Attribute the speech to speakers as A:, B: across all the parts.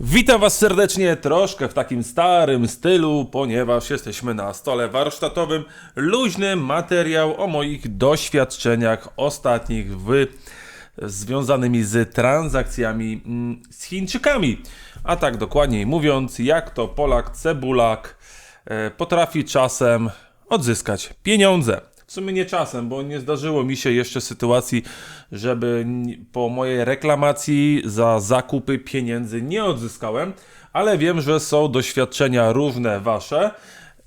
A: Witam Was serdecznie, troszkę w takim starym stylu, ponieważ jesteśmy na stole warsztatowym. Luźny materiał o moich doświadczeniach ostatnich w związanymi z transakcjami mm, z Chińczykami. A tak dokładniej mówiąc, jak to Polak Cebulak e, potrafi czasem odzyskać pieniądze. W sumie nie czasem, bo nie zdarzyło mi się jeszcze sytuacji, żeby po mojej reklamacji za zakupy pieniędzy nie odzyskałem, ale wiem, że są doświadczenia różne wasze.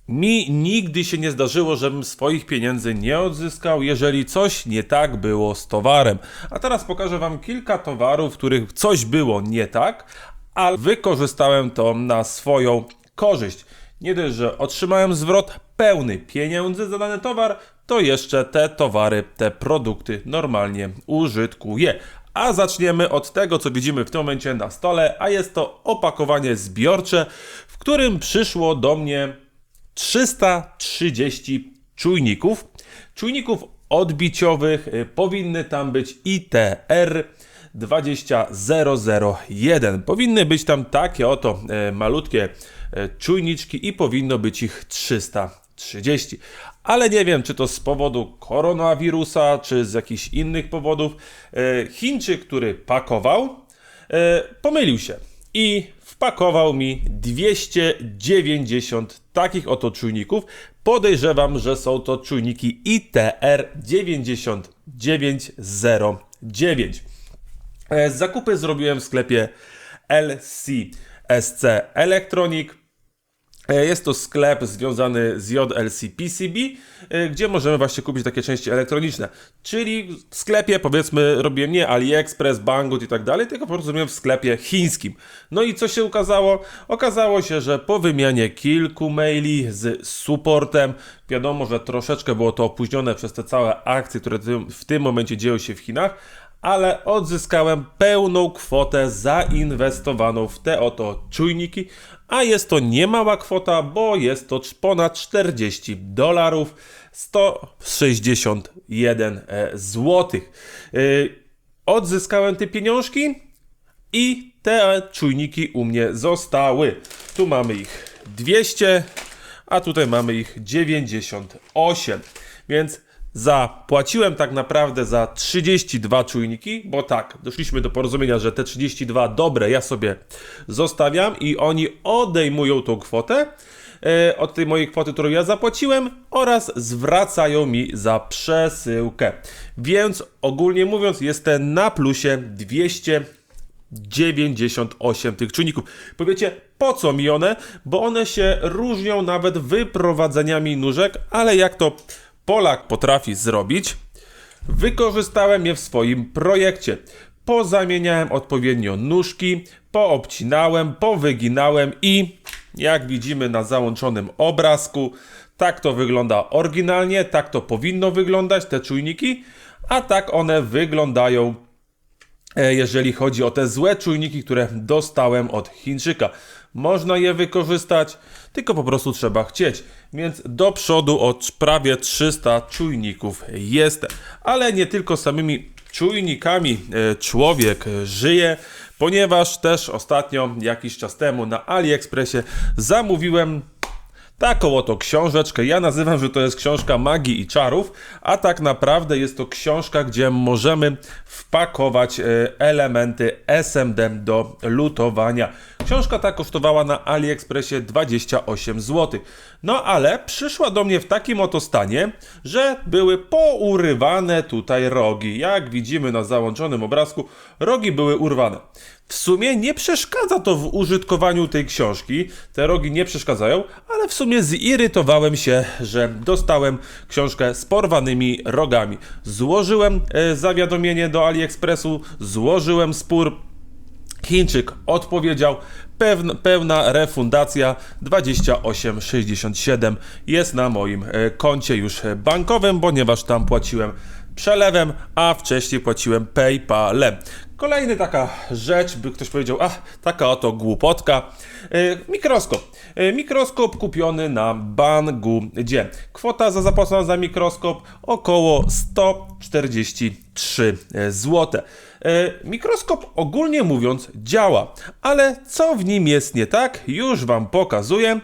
A: Mi nigdy się nie zdarzyło, żebym swoich pieniędzy nie odzyskał, jeżeli coś nie tak było z towarem. A teraz pokażę Wam kilka towarów, w których coś było nie tak, ale wykorzystałem to na swoją korzyść. Nie dość, że otrzymałem zwrot pełny pieniędzy za dany towar, to jeszcze te towary, te produkty normalnie użytkuję. A zaczniemy od tego, co widzimy w tym momencie na stole, a jest to opakowanie zbiorcze, w którym przyszło do mnie 330 czujników. Czujników odbiciowych y, powinny tam być ITR 20001. Powinny być tam takie oto e, malutkie czujniczki i powinno być ich 330. Ale nie wiem, czy to z powodu koronawirusa, czy z jakichś innych powodów. E, Chińczyk, który pakował, e, pomylił się i wpakował mi 290 takich oto czujników. Podejrzewam, że są to czujniki ITR 9909. E, Zakupy zrobiłem w sklepie LCSC Electronic. E, Jest to sklep związany z JLC PCB, e, gdzie możemy właśnie kupić takie części elektroniczne. Czyli w sklepie, powiedzmy, robiłem nie AliExpress, Banggood i tak dalej, tylko po prostu w sklepie chińskim. No i co się okazało? Okazało się, że po wymianie kilku maili z supportem, wiadomo, że troszeczkę było to opóźnione przez te całe akcje, które w tym momencie dzieją się w Chinach, ale odzyskałem pełną kwotę zainwestowaną w te oto czujniki, a jest to niemała kwota, bo jest to ponad 40 dolarów, 161 zł. Odzyskałem te pieniążki i te czujniki u mnie zostały. Tu mamy ich 200, a tutaj mamy ich 98. Więc zapłaciłem tak naprawdę za 32 czujniki, bo tak, doszliśmy do porozumienia, że te 32 dobre ja sobie zostawiam i oni odejmują tą kwotę e, od tej mojej kwoty, którą ja zapłaciłem oraz zwracają mi za przesyłkę. Więc ogólnie mówiąc, jestem na plusie 200 98 tych czujników. Powiecie, po co mi one? Bo one się różnią nawet wyprowadzeniami nóżek, ale jak to Polak potrafi zrobić, wykorzystałem je w swoim projekcie. Pozamieniałem odpowiednio nóżki, poobcinałem, powyginałem i jak widzimy na załączonym obrazku, tak to wygląda oryginalnie, tak to powinno wyglądać te czujniki, a tak one wyglądają e, jeżeli chodzi o te złe czujniki, które dostałem od Chińczyka. Można je wykorzystać, tylko po prostu trzeba chcieć. Więc do przodu od prawie 300 czujników jestem. Ale nie tylko samymi czujnikami e, człowiek żyje, ponieważ też ostatnio, jakiś czas temu na AliExpressie zamówiłem Taką oto książeczkę. Ja nazywam, że to jest książka magii i czarów, a tak naprawdę jest to książka, gdzie możemy wpakować e, elementy SMD do lutowania. Książka ta kosztowała na AliExpressie 28 zł. No ale przyszła do mnie w takim oto stanie, że były pourywane tutaj rogi. Jak widzimy na załączonym obrazku, rogi były urwane. W sumie nie przeszkadza to w użytkowaniu tej książki. Te rogi nie przeszkadzają, ale w sumie zirytowałem się, że dostałem książkę z porwanymi rogami. Złożyłem e, zawiadomienie do AliExpressu, złożyłem spór. Chińczyk odpowiedział, pełna, refundacja 28,67 jest na moim e, koncie już bankowym, ponieważ tam płaciłem przelewem, a wcześniej płaciłem PayPalem. Kolejny taka rzecz, by ktoś powiedział, ach, taka oto głupotka. E, mikroskop. E, mikroskop kupiony na Banggood. Kwota za zapłacona za mikroskop około 143 zł. E, mikroskop ogólnie mówiąc działa, ale co w nim jest nie tak, już Wam pokazuję.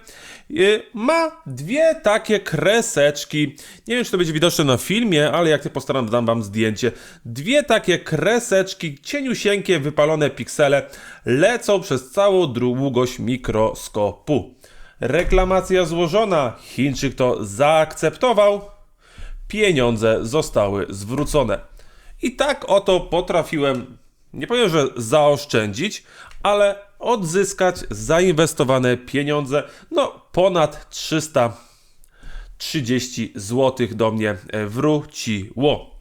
A: E, ma dwie takie kreseczki. Nie wiem, czy to będzie widoczne na filmie, ale jak się postaram, dam Wam zdjęcie. Dwie takie kreseczki, cieniusieńkie, wypalone piksele lecą przez całą długość mikroskopu. Reklamacja złożona, Chińczyk to zaakceptował, pieniądze zostały zwrócone. I tak oto potrafiłem, nie powiem, że zaoszczędzić, ale odzyskać zainwestowane pieniądze, no ponad 330 zł do mnie e, wróciło.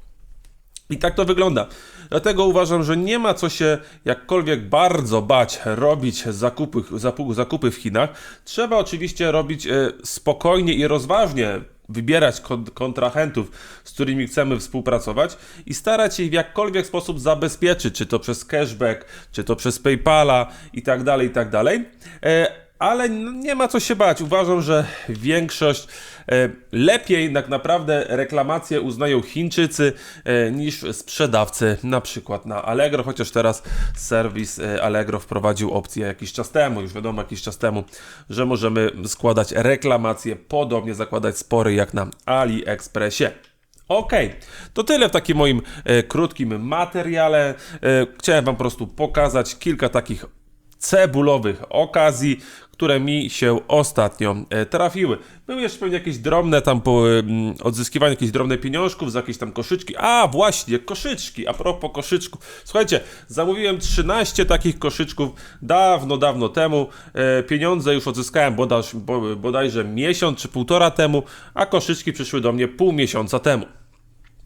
A: I tak to wygląda. Dlatego uważam, że nie ma co się jakkolwiek bardzo bać robić zakupy, zakupy w Chinach. Trzeba oczywiście robić e, spokojnie i rozważnie, wybierać kon- kontrahentów, z którymi chcemy współpracować i starać się w jakkolwiek sposób zabezpieczyć, czy to przez cashback, czy to przez PayPala i tak dalej, i tak dalej. Ale nie ma co się bać. Uważam, że większość e, lepiej tak naprawdę reklamacje uznają Chińczycy e, niż sprzedawcy, na przykład na Allegro, chociaż teraz serwis e, Allegro wprowadził opcję jakiś czas temu, już wiadomo jakiś czas temu, że możemy składać reklamacje, podobnie zakładać spory jak na AliExpressie. Okej, to tyle w takim moim e, krótkim materiale. E, chciałem Wam po prostu pokazać kilka takich cebulowych okazji, które mi się ostatnio e, trafiły. Były jeszcze pewnie jakieś drobne tam mm, odzyskiwaniu jakichś drobnych pieniążków z jakiejś tam koszyczki. A właśnie, koszyczki. A propos koszyczków. Słuchajcie, zamówiłem 13 takich koszyczków dawno, dawno temu. E, pieniądze już odzyskałem bodaj, bo- bodajże miesiąc czy półtora temu, a koszyczki przyszły do mnie pół miesiąca temu.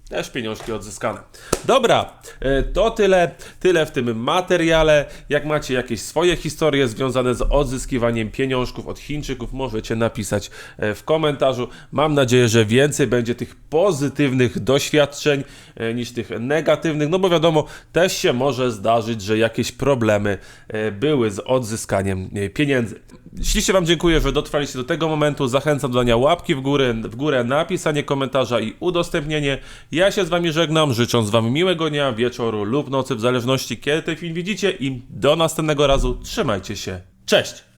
A: Też pieniążki odzyskane. Dobra, e, to tyle, tyle w tym materiale. Jak macie jakieś swoje historie związane z odzyskiwaniem pieniążków od Chińczyków, możecie napisać e, w komentarzu. Mam nadzieję, że więcej będzie tych pozytywnych doświadczeń e, niż tych negatywnych, no bo wiadomo, też się może zdarzyć, że jakieś problemy były z odzyskaniem pieniędzy. Ślicznie Wam dziękuję, że dotrwaliście do tego momentu. Zachęcam do dania łapki w górę, w górę, napisanie komentarza i udostępnienie. Ja się z Wami żegnam, życząc Wam miłego dnia, wieczoru lub nocy, w zależności kiedy ten film widzicie i do następnego razu. Trzymajcie się. Cześć!